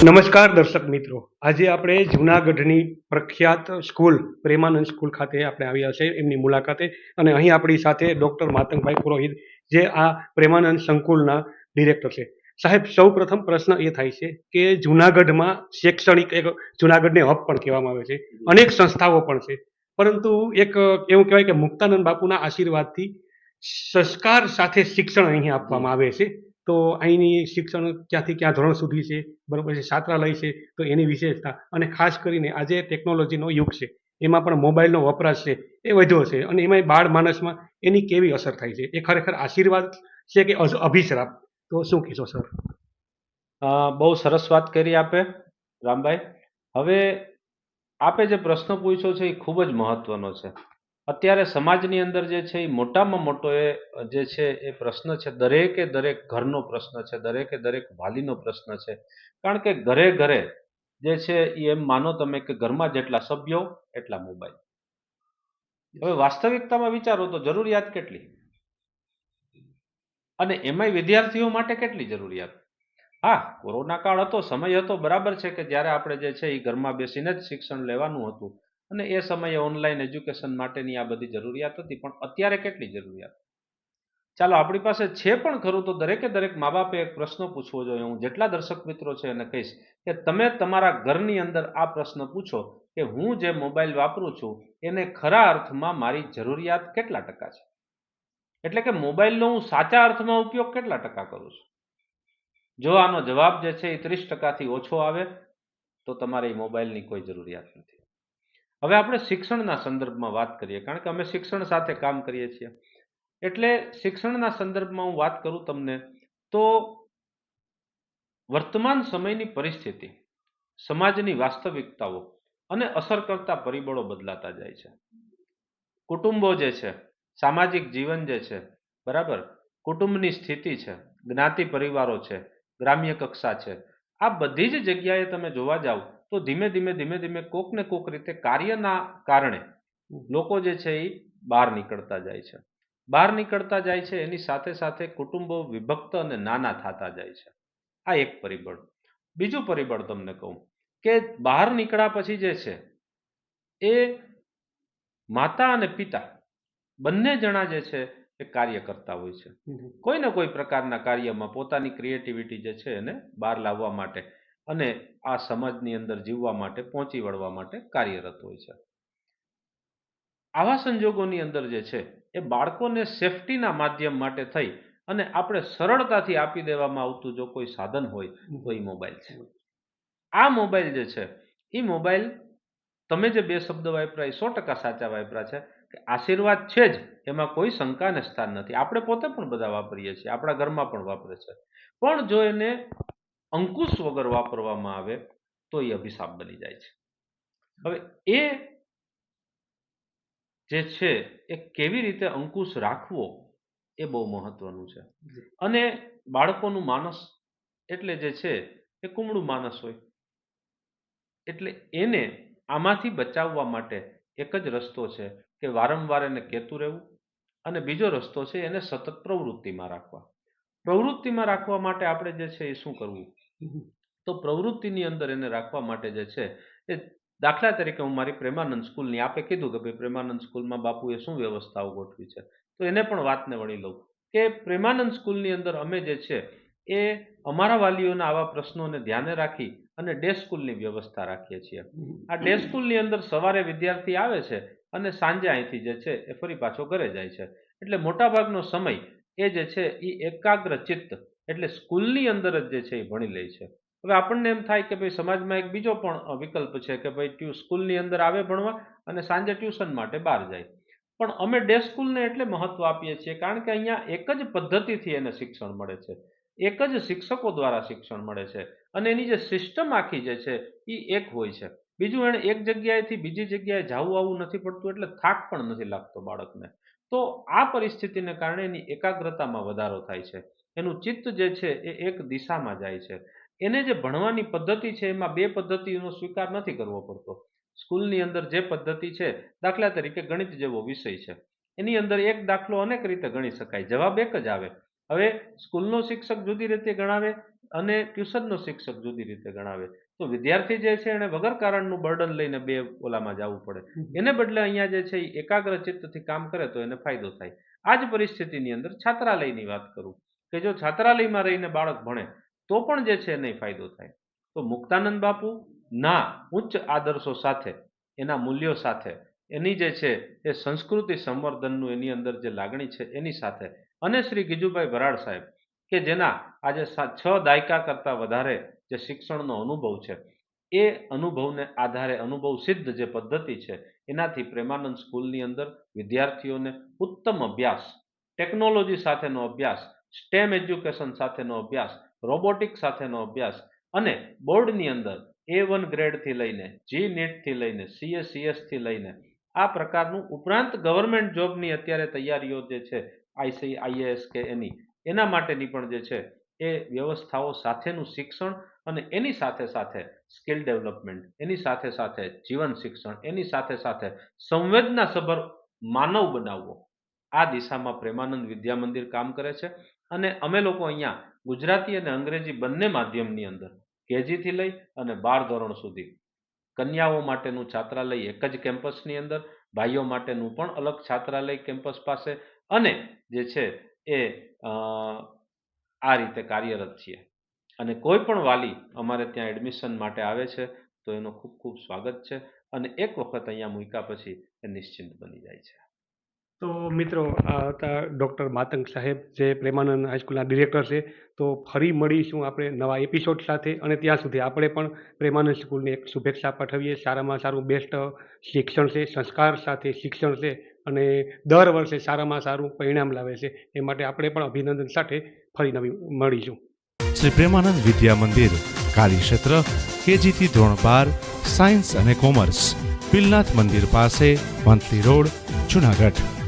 નમસ્કાર દર્શક મિત્રો. આજે આપણે જૂનાગઢની પ્રખ્યાત સ્કૂલ, પ્રેમાનંદ સ્કૂલ ખાતે આપણે આવ્યા છે એમની મુલાકાતે. અને અહીં આપણી સાથે ડૉક્ટર માતંગભાઈ પુરોહિત, જે આ પ્રેમાનંદ સંકુલના ડિરેક્ટર છે. સાહેબ સૌ પ્રથમ પ્રશ્ન એ થાય છે કે જૂનાગઢમાં શૈક્ષણિક એક જૂનાગઢને હબ પણ કહેવામાં આવે છે, અનેક સંસ્થાઓ પણ છે. પરંતુ એક એવું કહેવાય કે મુક્તાનંદ બાપુના આશીર્વાદથી સંસ્કાર સાથે શિક્ષણ અહીં આપવામાં આવે છે. તો અહીંની શિક્ષણ ક્યાંથી ક્યાં ધોરણ સુધી છે, બરાબર છે છાત્રાલય છે, તો એની વિશેષતા. અને ખાસ કરીને આજે ટેકનોલોજીનો યુગ છે, એમાં પણ મોબાઈલનો વપરાશ છે, એ વધ્યો છે અને એમાંય બાળ માનસમાં એની કેવી અસર થાય છે? એ ખરેખર આશીર્વાદ છે કે અભિશ્રાપ? તો શું કહેશો, સર? બહુ સરસ વાત કરી આપે, રામભાઈ. હવે આપે જે પ્રશ્ન પૂછ્યો છે એ ખૂબ જ મહત્વનો છે. અત્યારે સમાજની અંદર જે છે એ મોટામાં મોટો એ, જે છે એ પ્રશ્ન છે, દરેકે દરેક ઘરનો પ્રશ્ન છે, દરેકે દરેક વાલીનો પ્રશ્ન છે. કારણ કે ઘરે ઘરે જે છે એ એમ માનો તમે કે ઘરમાં જેટલા સભ્યો, એટલા મોબાઈલ. હવે વાસ્તવિકતામાં વિચારો તો જરૂરિયાત કેટલી? અને એમાંય વિદ્યાર્થીઓ માટે કેટલી જરૂરિયાત? હા, કોરોના કાળ હતો, સમય હતો, બરાબર છે કે જ્યારે આપણે જે છે એ ઘરમાં બેસીને જ શિક્ષણ લેવાનું હતું. અને એ સમયે ઓનલાઈન એજ્યુકેશન માટેની આ બધી જરૂરિયાત હતી, પણ અત્યારે કેટલી જરૂરિયાત? ચાલો, આપણી પાસે છે પણ ખરું, તો દરેકે દરેક મા બાપે એક પ્રશ્ન પૂછવો જોઈએ. હું જેટલા દર્શક મિત્રો છે એને કહીશ કે તમે તમારા ઘરની અંદર આ પ્રશ્ન પૂછો કે હું જે મોબાઈલ વાપરું છું, એને ખરા અર્થમાં મારી જરૂરિયાત કેટલા ટકા છે? એટલે કે મોબાઈલનો હું સાચા અર્થમાં ઉપયોગ કેટલા ટકા કરું છું? જો આનો જવાબ જે છે એ ત્રીસ ટકાથી ઓછો આવે, તો તમારે મોબાઈલની કોઈ જરૂરિયાત નથી. હવે આપણે શિક્ષણના સંદર્ભમાં વાત કરીએ, કારણ કે અમે શિક્ષણ સાથે કામ કરીએ છીએ. એટલે શિક્ષણના સંદર્ભમાં હું વાત કરું તમને, તો વર્તમાન સમયની પરિસ્થિતિ, સમાજની વાસ્તવિકતાઓ અને અસર કરતા પરિબળો બદલાતા જાય છે. કુટુંબો જે છે, સામાજિક જીવન જે છે, બરાબર? કુટુંબની સ્થિતિ છે, જ્ઞાતિ પરિવારો છે, ગ્રામ્ય કક્ષા છે, આ બધી જ જગ્યાએ તમે જોવા જાઓ તો ધીમે ધીમે ધીમે ધીમે કોક ને કોક રીતે કાર્યના કારણે લોકો જે છે એ બહાર નીકળતા જાય છે. બહાર નીકળતા જાય છે એની સાથે સાથે કુટુંબો વિભક્ત અને નાના થતા જાય છે. આ એક પરિબળ. બીજું પરિબળ તમને કહું કે બહાર નીકળ્યા પછી જે છે એ માતા અને પિતા બંને જણા જે છે એ કાર્ય કરતા હોય છે. કોઈ ને કોઈ પ્રકારના કાર્યમાં પોતાની ક્રિએટિવિટી જે છે એને બહાર લાવવા માટે અને આ સમાજની અંદર જીવવા માટે, પહોંચી વળવા માટે કાર્યરત હોય છે. આવા સંજોગોની અંદર જે છે, એ બાળકોને સેફટીના માધ્યમ માટે થઈ અને આપણે સરળતાથી આપી દેવામાં આવતું જો કોઈ સાધન હોય, તો એ મોબાઈલ છે. આ મોબાઈલ જે છે, એ મોબાઈલ તમે જે બે શબ્દ વાપરા એ સો ટકા સાચા વાપરા છે કે આશીર્વાદ છે જ, એમાં કોઈ શંકાને સ્થાન નથી. આપણે પોતે પણ બધા વાપરીએ છીએ, આપણા ઘરમાં પણ વાપરે છે. પણ જો એને અંકુશ વગર વાપરવામાં આવે તો એ અભિશાપ બની જાય છે. હવે એ જે છે એ કેવી રીતે અંકુશ રાખવો એ બહુ મહત્વનું છે. અને બાળકોનું માનસ એટલે જે છે એ કુમળું માનસ હોય. એટલે એને આમાંથી બચાવવા માટે એક જ રસ્તો છે કે વારંવાર એને કહેતું રહેવું અને બીજો રસ્તો છે એને સતત પ્રવૃત્તિમાં રાખવા. પ્રવૃત્તિમાં રાખવા માટે આપણે જે છે એ શું કરવું? તો પ્રવૃત્તિની અંદર એને રાખવા માટે જે છે, એ દાખલા તરીકે હું મારી પ્રેમાનંદ સ્કૂલની, આપે કીધું કે ભાઈ પ્રેમાનંદ સ્કૂલમાં બાપુએ શું વ્યવસ્થાઓ ગોઠવી છે? તો એને પણ વાતને વળી લઉં. કે પ્રેમાનંદ સ્કૂલની અંદર અમે જે છે, એ અમારા વાલીઓના આવા પ્રશ્નોને ધ્યાને રાખી અને ડે સ્કૂલની વ્યવસ્થા રાખીએ છીએ. આ ડે સ્કૂલની અંદર સવારે વિદ્યાર્થી આવે છે અને સાંજે અહીંથી જે છે, એ ફરી પાછો ઘરે જાય છે. એટલે મોટાભાગનો સમય એ જે છે એ એકાગ્ર ચિત્ત એટલે સ્કૂલની અંદર જ જે છે એ ભણી લે છે. હવે આપણને એમ થાય કે ભાઈ સમાજમાં એક બીજો પણ વિકલ્પ છે કે ભાઈ ટ્યુ, સ્કૂલની અંદર આવે ભણવા અને સાંજે ટ્યુશન માટે બહાર જાય. પણ અમે ડે સ્કૂલને એટલે મહત્વ આપીએ છીએ કારણ કે અહીંયા એક જ પદ્ધતિથી એને શિક્ષણ મળે છે. એક જ શિક્ષકો દ્વારા શિક્ષણ મળે છે અને એની જે સિસ્ટમ આખી જે છે એ એક હોય છે. બીજું એણે એક જગ્યાએથી બીજી જગ્યાએ જવું આવવું નથી પડતું એટલે થાક પણ નથી લાગતો બાળકને. તો આ પરિસ્થિતિને કારણે એની એકાગ્રતામાં વધારો થાય છે. એનું ચિત્ત જે છે એ એક દિશામાં જાય છે. એને જે ભણવાની પદ્ધતિ છે એમાં બે પદ્ધતિનો સ્વીકાર નથી કરવો પડતો. સ્કૂલની અંદર જે પદ્ધતિ છે, દાખલા તરીકે ગણિત જેવો વિષય છે. એની અંદર એક દાખલો અનેક રીતે ગણી શકાય. જવાબ એક જ આવે. હવે સ્કૂલનો શિક્ષક જુદી રીતે ગણાવે અને ટ્યુશનનો શિક્ષક જુદી રીતે ગણાવે. તો વિદ્યાર્થી જે છે એને વગર કારણનું બર્ડન લઈને બે ઓલામાં જવું પડે. એને બદલે અહીંયા જે છે એ એકાગ્ર ચિત્તથી કામ કરે તો એને ફાયદો થાય. આ જ પરિસ્થિતિની અંદર છાત્રાલયની વાત કરું કે જો છાત્રાલયમાં રહીને બાળક ભણે તો પણ જે છે એને ફાયદો થાય. તો મુક્તાનંદ બાપુ ના ઉચ્ચ આદર્શો સાથે એના મૂલ્યો સાથે એની જે છે એ સંસ્કૃતિ સંવર્ધનનું એની અંદર જે લાગણી છે એની સાથે અને શ્રી ગીજુભાઈ ભરાડ સાહેબ કે જેના આજે છ દાયકા કરતાં વધારે જે શિક્ષણનો અનુભવ છે, એ અનુભવને આધારે અનુભવ સિદ્ધ જે પદ્ધતિ છે, એનાથી પ્રેમાનંદ સ્કૂલની અંદર વિદ્યાર્થીઓને ઉત્તમ અભ્યાસ, ટેકનોલોજી સાથેનો અભ્યાસ, સ્ટેમ એજ્યુકેશન સાથેનો અભ્યાસ, રોબોટિક સાથેનો અભ્યાસ અને બોર્ડની અંદર એ વન ગ્રેડથી લઈને જી નીટથી લઈને સીએસસીએસથી લઈને આ પ્રકારનું ઉપરાંત ગવર્મેન્ટ જોબની અત્યારે તૈયારીઓ જે છે આઈસી આઈએએસ કે એની એના માટેની પણ જે છે એ વ્યવસ્થાઓ સાથેનું શિક્ષણ અને એની સાથે સાથે સ્કિલ ડેવલપમેન્ટ, એની સાથે સાથે જીવન શિક્ષણ, એની સાથે સાથે સંવેદનાસભર માનવ બનાવવો. આ દિશામાં પ્રેમાનંદ વિદ્યા મંદિર કામ કરે છે અને અમે લોકો અહીંયા ગુજરાતી અને અંગ્રેજી બંને માધ્યમની અંદર કેજીથી લઈ અને બાર ધોરણ સુધી. કન્યાઓ માટેનું છાત્રાલય એક જ કેમ્પસની અંદર, ભાઈઓ માટેનું પણ અલગ છાત્રાલય કેમ્પસ પાસે અને જે છે એ આ રીતે કાર્યરત છીએ. અને કોઈ પણ વાલી અમારે ત્યાં એડમિશન માટે આવે છે, તો એનો ખૂબ ખૂબ સ્વાગત છે અને એક વખત અહીંયા મૂક્યા પછી એ નિશ્ચિંત બની જાય છે. તો મિત્રો, આ હતા ડૉક્ટર માતંગ સાહેબ, જે પ્રેમાનંદ હાઈસ્કૂલના ડિરેક્ટર છે. તો ફરી મળીશું આપણે નવા એપિસોડ સાથે અને ત્યાં સુધી આપણે પણ પ્રેમાનંદ સ્કૂલને એક શુભેચ્છા પાઠવીએ. સારામાં સારું બેસ્ટ શિક્ષણ છે, સંસ્કાર સાથે શિક્ષણ છે. અને દર વર્ષે સારામાં સારું પરિણામ લાવે છે. એ માટે આપણે પણ અભિનંદન સાથે ફરી નવી મળીશું. શ્રી પ્રેમાનંદ વિદ્યા મંદિર, કાર્યક્ષેત્ર કેજીથી ધોરણ બાર, સાયન્સ અને કોમર્સ, પિલનાથ મંદિર પાસે વંથલી રોડ, જુનાગઢ.